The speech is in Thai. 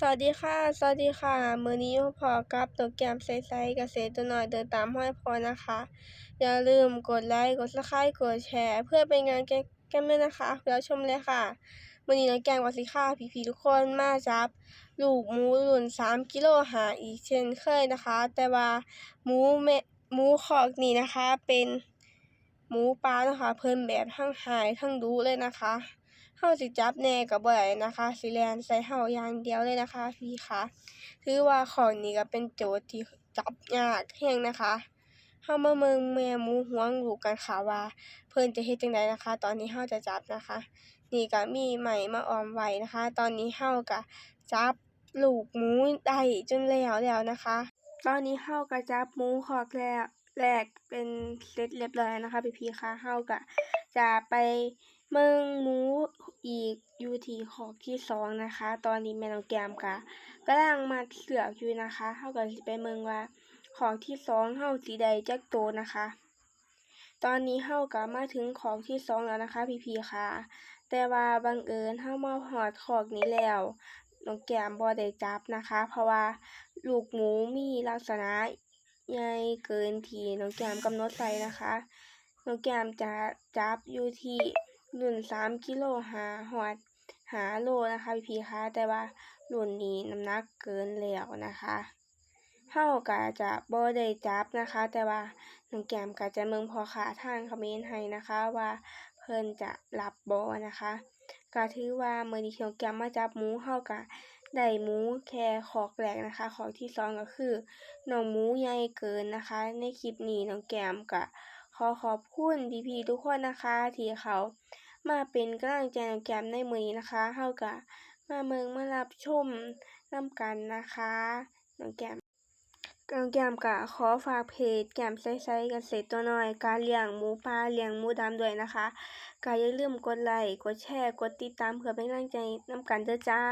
สวัสดีค่ะ สวัสดีค่ะ มือนี้พอกับตัวแกมใสๆเกษตรตัวหน้อยเดินตามห้อยพอนะคะ อย่าลืมกดไลค์ กด Subscribe กดแชร์ เพื่อเป็นกำลังใจแก้มด้วยนะคะเดี๋ยวชมเลยค่ะ มือนี้น้องแกมก็สิพาพี่ๆทุกคนมาจับ ลูกหมูรุ่น3กิโลหาอีกเช่นเคยนะคะ แต่ว่าหมูแม่หมูคอกนี้นะคะ เป็นหมูป่านะคะ เพิ่นแบบทั้งหายทั้งดุเลยนะคะ เราสิจับแน่ก็บ่ได้นะคะ สิแล่นใส่เราอย่างเดียวเลยนะคะ พี่คะถือว่าข้อนี้ก็เป็นโจทย์ที่จับยากแรงนะคะเรามาเบิ่งแม่หมูห่วงลูกกันค่ะว่า เพิ่นจะเฮ็ดจังใดนะคะ ตอนนี้เราจะจับนะคะ นี่ก็มีไม้มาออมไว้นะคะ ตอนนี้เราก็จับลูกหมูได้จนแล้วแล้วนะคะ ตอนนี้เราก็จับหมูคอกแล้วแรกเป็นเสร็จเรียบร้อยนะคะพี่ๆคะเราก็จะไป เบิ่งหมูอีกอยู่ที่คอกที่สองนะคะ ตอนนี้แม่น้องแก้มก็กำลังมัดเสือกอยู่นะคะเราก็สิไปเบิ่งว่าคอกที่สองเราสิได้จักโตนะคะ ตอนนี้เราก็มาถึงคอกที่สองแล้วนะคะ พี่ๆค่ะ แต่ว่าบังเอิญเรามาฮอดคอกนี้แล้วน้องแก้มบ่ได้จับนะคะ เพราะว่าลูกหมูมีลักษณะใหญ่เกินที่น้องแก้มกำหนดไว้นะคะน้องแก้มจะจับอยู่ที่ รุ่น3กิโลหาฮอด5โลนะคะพี่ๆคะแต่ว่ารุ่นนี้น้ำหนักเกินแล้วนะคะเราก็จะบ่ได้จับนะคะ แต่ว่าน้องแก้มก็จะเบิ่งพอค้าทางเขมรให้นะคะว่าเพิ่นจะรับบ่นะคะก็ถือว่าเมื้อนี้ที่น้องแก้มมาจับหมูเราก็ได้หมูแค่คอกแรกนะคะคอกที่สองก็คือน้องหมูใหญ่เกินนะคะ ในคลิปนี้น้องแก้มก็ขอขอบคุณพี่ๆทุกคนนะคะที่เขา มาเป็นกำลังใจให้น้องแก้มในมือนี้นะคะเราก็มาเมืองมารับชมนำกันนะคะน้องแก้มน้องแก้มก็ขอฝากเพจแก้มใสๆเกษตรตัวน้อย การเลี้ยงหมูปลาเลี้ยงหมูดำด้วยนะคะก็อย่าลืมกดไลค์กดแชร์กดติดตามเพื่อเป็นกำลังใจนำกันเด้อจ้า